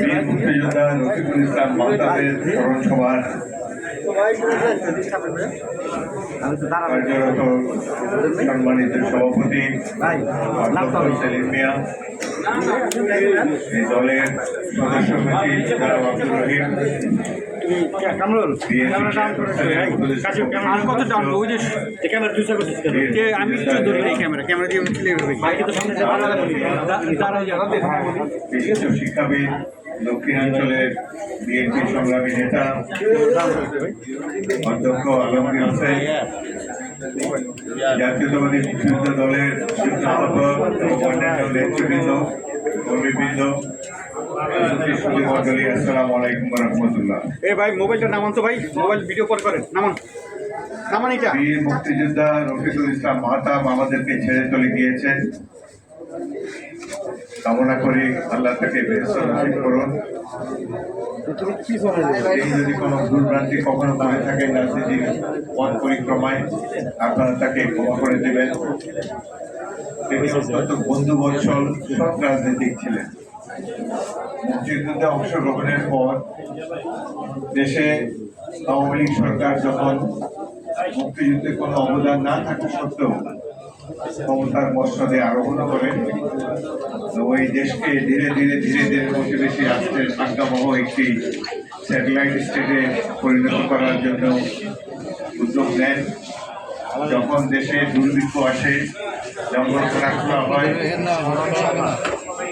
বীর মুক্তিযোদ্ধা রফিকুল ইসলাম মাহতাবের স্মরণ সভার সম্মানিত সভাপতি সেলিম মিয়া এই দলের সদস্য সচিব জনাব আব্দুর রহিম কামরুল আমি ক্যামেরা ক্যামেরা দিয়ে শিক্ষাবিদ দক্ষিণাঞ্চলের বিএনপি সংগ্রামী নেতা অধ্যক্ষ আলমগীর হোসেন জাতীয়তাবাদী মুক্তিযুদ্ধ দলের নেতৃবৃন্দ কর্মীবৃন্দ মন্ডলী আসসালামু আলাইকুম রহমতুল্লাহ। এ ভাই মোবাইলটা নামান তো ভাই মোবাইল ভিডিও কল করেন নামান। নামান এটা। বীর মুক্তিযোদ্ধা রফিকুল ইসলাম মাহতাব আমাদেরকে ছেড়ে চলে গিয়েছেন। কামনা করি আল্লাহ তাকে করুন। যদি কোনো ভুলভ্রান্তি কখনো করে থাকেন রাজনীতির পথ পরিক্রমায়, আপনারা তাকে ক্ষমা করে দেবেন। তিনি অত্যন্ত বন্ধু বৎসল সৎ রাজনীতিক ছিলেন। মুক্তিযুদ্ধে অংশগ্রহণের পর দেশে আওয়ামী লীগ সরকার যখন মুক্তিযুদ্ধে কোনো অবদান না থাকা সত্ত্বেও ক্ষমতার মসনদে আরোহণ করেন ওই দেশকে ধীরে ধীরে ধীরে ধীরে প্রতিবেশী রাষ্ট্রের আজ্ঞাবহ একটি স্যাটেলাইট স্টেটে পরিণত করার জন্য উদ্যোগ নেন যখন দেশে দুর্ভিক্ষ আসে জঙ্গল খারাপ হয়,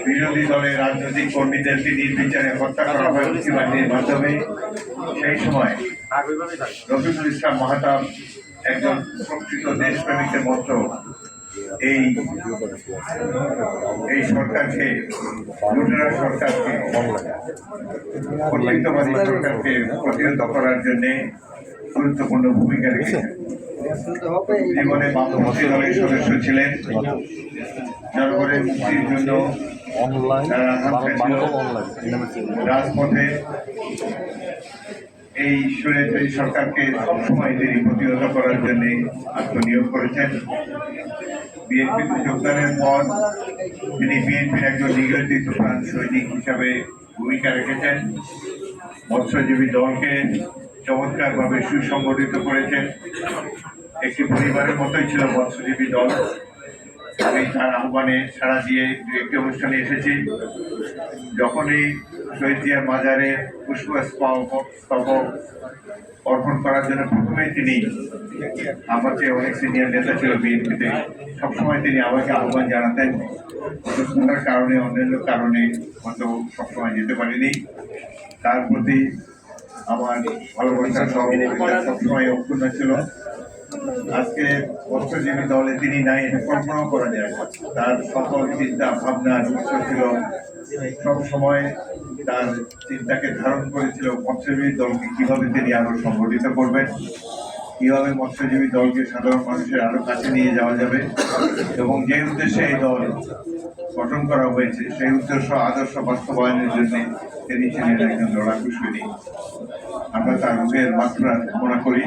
বিরোধী দলের রাজনৈতিক কর্মীদেরকে নির্বিচারে হত্যা করা হয় মুক্তিবাহিনীর মাধ্যমে। সেই সময় রফিকুল ইসলাম মাহাতাব একজন প্রকৃত দেশপ্রেমিকের মতো এই এই সরকারকে লুটেরা সরকারকে কর্তৃত্ববাদী সরকারকে প্রতিহত করার জন্যে গুরুত্বপূর্ণ ভূমিকা রেখেছেন জীবনে বামপন্থী দলের সদস্য ছিলেন। জনগণের মুক্তির জন্য রাজপথে এই স্বৈরাচারী সরকারকে সবসময় তিনি প্রতিহত করার জন্য আত্মনিয়োগ করেছেন। বিএনপিতে যোগদানের পর তিনি বিএনপির একজন নিগঠিত প্রাণ সৈনিক হিসাবে ভূমিকা রেখেছেন। মৎস্যজীবী দলকে চমৎকারভাবে সুসংগঠিত করেছেন। একটি পরিবারের মতোই ছিল মৎস্যজীবী দল। আমি তার আহ্বানে সাড়া দিয়ে দু একটি অনুষ্ঠানে এসেছি। যখনই শহীদ জিয়ার মাজারে পুষ্পস্তবক স্তবক অর্পণ করার জন্য প্রথমেই তিনি আমার যে অনেক সিনিয়র নেতা ছিল বিএনপিতে। সবসময় তিনি আমাকে আহ্বান জানাতেন। অসুস্থতার কারণে, অন্যান্য কারণে হয়তো সবসময় যেতে পারিনি। তার প্রতি আমার ভালোবাসা সবসময় অক্ষুণ্ণ ছিল। আজকে মৎস্যজীবী দলে তিনি নাই, এটা কল্পনাও করা যায়। তার সকল চিন্তা, ভাবনা উৎস ছিল। সব সময় তার চিন্তাকে ধারণ করেছিল মৎস্যজীবী দলকে কীভাবে তিনি আরও সংগঠিত করবেন? কীভাবে মৎস্যজীবী দলকে সাধারণ মানুষের আরও কাছে নিয়ে যাওয়া যাবে এবং যে উদ্দেশ্যে এই দল গঠন করা হয়েছে, সেই উদ্দেশ্য আদর্শ বাস্তবায়নের জন্য তিনি ছিলেন একজন লড়াকু সৈনিক। আমরা তার মুখের মাত্রা কামনা করি।